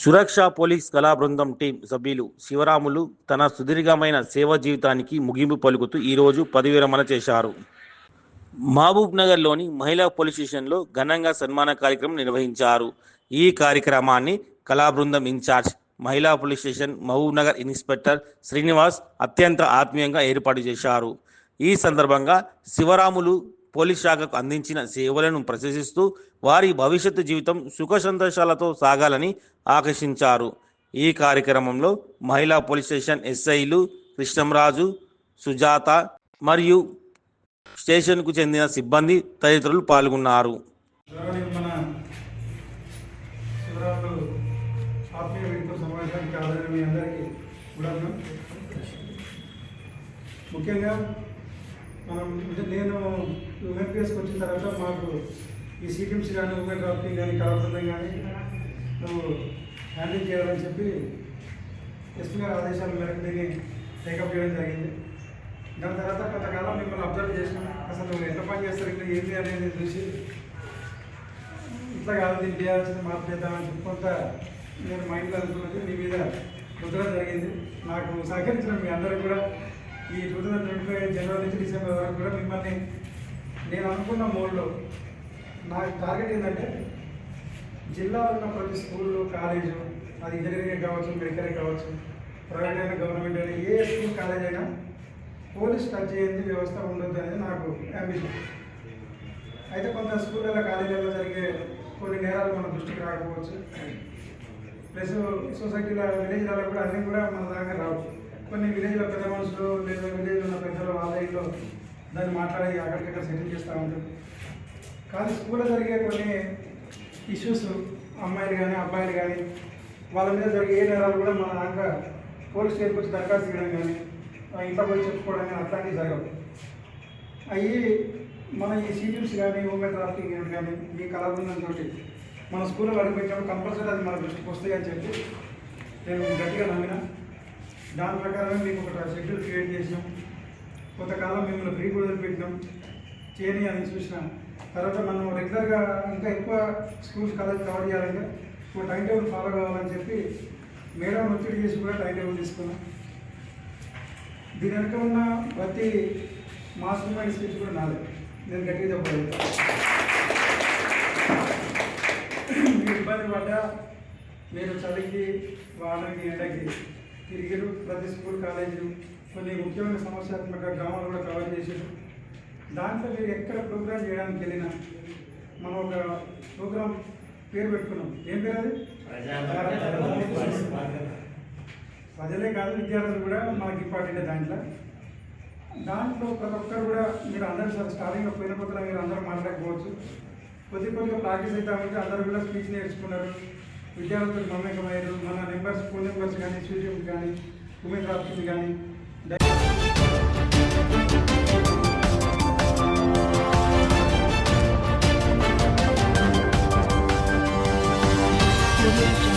సురక్ష police కళా బృందం team సభ్యులు శివరాములు తన సుదీర్ఘమైన సేవ జీవితానికి ముగింపు పలుకుతూ ఈరోజు పదవి విరమణ చేశారు. మహబూబ్ నగర్లోని మహిళా పోలీస్ స్టేషన్లో ఘనంగా సన్మాన కార్యక్రమం నిర్వహించారు. ఈ కార్యక్రమాన్ని కళాబృందం ఇన్ఛార్జ్ మహిళా police station Mahabubnagar inspector Srinivas అత్యంత ఆత్మీయంగా ఏర్పాటు చేశారు. ఈ సందర్భంగా శివరాములు పోలీస్ శాఖకు అందించిన సేవలను ప్రశంసిస్తూ వారి భవిష్యత్తు జీవితం సుఖ సంతోషాలతో సాగాలని ఆకర్షించారు. ఈ కార్యక్రమంలో మహిళా పోలీస్ స్టేషన్ ఎస్ఐలు కృష్ణంరాజు సుజాత మరియు స్టేషన్కు చెందిన సిబ్బంది తదితరులు పాల్గొన్నారు. ముఖ్యంగా మనం అంటే నేను ఎంపీఎస్కి వచ్చిన తర్వాత మాకు ఈ సీటీఎంసీ కానీ ఉమెన్ డ్రాఫ్టింగ్ కానీ కళాబృందం కానీ నువ్వు హ్యాండిల్ చేయాలని చెప్పి ఎస్పీ గారి ఆదేశాల మేరకు దీన్ని టేకప్ చేయడం జరిగింది. దాని తర్వాత కొంతకాలం మిమ్మల్ని అబ్జర్వ్ చేసినాం అసలు నువ్వు ఎంత పని చేస్తారు ఇక్కడ ఏంటి అనేది చూసి ఇట్లా కాదు దీన్ని చేయాల్సింది మార్పు చెప్పి కొంత నేను మైండ్లో అనుకున్నది మీ మీద ముద్ర జరిగింది. నాకు సహకరించిన మీ అందరూ కూడా ఈ టూ థౌజండ్ ట్వంటీ ఫైవ్ జనవరి నుంచి డిసెంబర్ వరకు కూడా మిమ్మల్ని నేను అనుకున్న మోడ్లో నా టార్గెట్ ఏంటంటే జిల్లాలో ఉన్న ప్రతి స్కూల్లో కాలేజు అది ఇంజనీరింగ్ కావచ్చు మెడికల్ కావచ్చు ప్రైవేట్ అయినా గవర్నమెంట్ అయినా ఏ స్కూల్ కాలేజ్ అయినా పోలీస్ టచ్ చేయండి వ్యవస్థ ఉండొద్దు అనేది నాకు అంబిషన్ అయితే కొంత స్కూళ్ళలో కాలేజీలలో జరిగే కొన్ని నేరాలు మన దృష్టికి రాకపోవచ్చు. ప్లస్ సొసైటీలో విలేజ్లలో కూడా అన్నీ కూడా మన దాకా రావు. కొన్ని విలేజ్లో పెద్ద మనుషులు లేదా విలేజ్లో ఉన్న పెద్దలు వాళ్ళ ఇంట్లో దాన్ని మాట్లాడి అక్కడికక్కడ సెటిల్ చేస్తూ ఉంటారు. కానీ స్కూల్లో జరిగే కొన్ని ఇష్యూస్ అమ్మాయిలు కానీ అబ్బాయిలు కానీ వాళ్ళ మీద జరిగే ఏ నేరాలు కూడా మన దాకా పోలీస్ స్టేషన్కి వచ్చి దరఖాస్తు చేయడం కానీ ఇంట్లో పోయి చెప్పుకోవడం కానీ అట్లాంటివి జరగవు. అవి మన ఈ సీరియల్స్ కానీ ఉమెన్ డ్రాఫ్టింగ్ యూనిట్ కానీ ఈ కళాబృందంతో మన స్కూల్లో అడుగుపెట్టినప్పుడు కంపల్సరీ అది మన దృష్టికి వస్తాయి అని చెప్పి నేను గట్టిగా నమ్మినా. దాని ప్రకారమే మీకు ఒక షెడ్యూల్ క్రియేట్ చేసినాం. కొంతకాలం మిమ్మల్ని ఫ్రీ కూడా వదిలిపెట్టినాం చేయని అని చూసినాం. తర్వాత మనం రెగ్యులర్గా ఇంకా ఎక్కువ స్కూల్స్ కాలేజ్ కవర్ చేయాలంటే ఒక టైం టేబుల్ ఫాలో కావాలని చెప్పి మేడం ఒత్తిడి చేసి కూడా టైం టేబుల్ తీసుకున్నాం. దీని వెనక ఉన్న ప్రతి మాస్టర్ మైండ్ స్పీచ్ కూడా నాదే. నేను గట్టిగా చెప్పగలుగుతాను మీరు ఇబ్బంది పడ్డా మీరు చలికి వాళ్ళకి ఎండకి తిరిగిరు ప్రతి స్కూల్ కాలేజీలు కొన్ని ముఖ్యమైన సమస్యాత్మక గ్రామాలు కూడా కవర్ చేసారు దాంట్లో మీరు ఎక్కడ ప్రోగ్రామ్ చేయడానికి వెళ్ళినా మనం ఒక ప్రోగ్రామ్ పేరు పెట్టుకున్నాం. ఏం పేరు అది? ప్రజలే కాదు విద్యార్థులు కూడా మనకి ఇంపార్టెంట్ దాంట్లో. దాంట్లో ప్రతి ఒక్కరు కూడా మీరు అందరూ సార్ స్టార్టింగ్లో పోయిన కొత్తలో మీరు అందరూ మాట్లాడుకోవచ్చు కొద్ది కొద్దిగా ప్రాక్టీస్ అవుతా ఉంటే అందరూ కూడా స్పీచ్ నేర్చుకున్నారు. విద్యార్థులు మమేకం అయ్యారు మన నెంబర్స్ ఫోన్ నెంబర్స్ కానీ సూచనలు కానీ ఉమెన్ రాష్ట్రులు కానీ Thank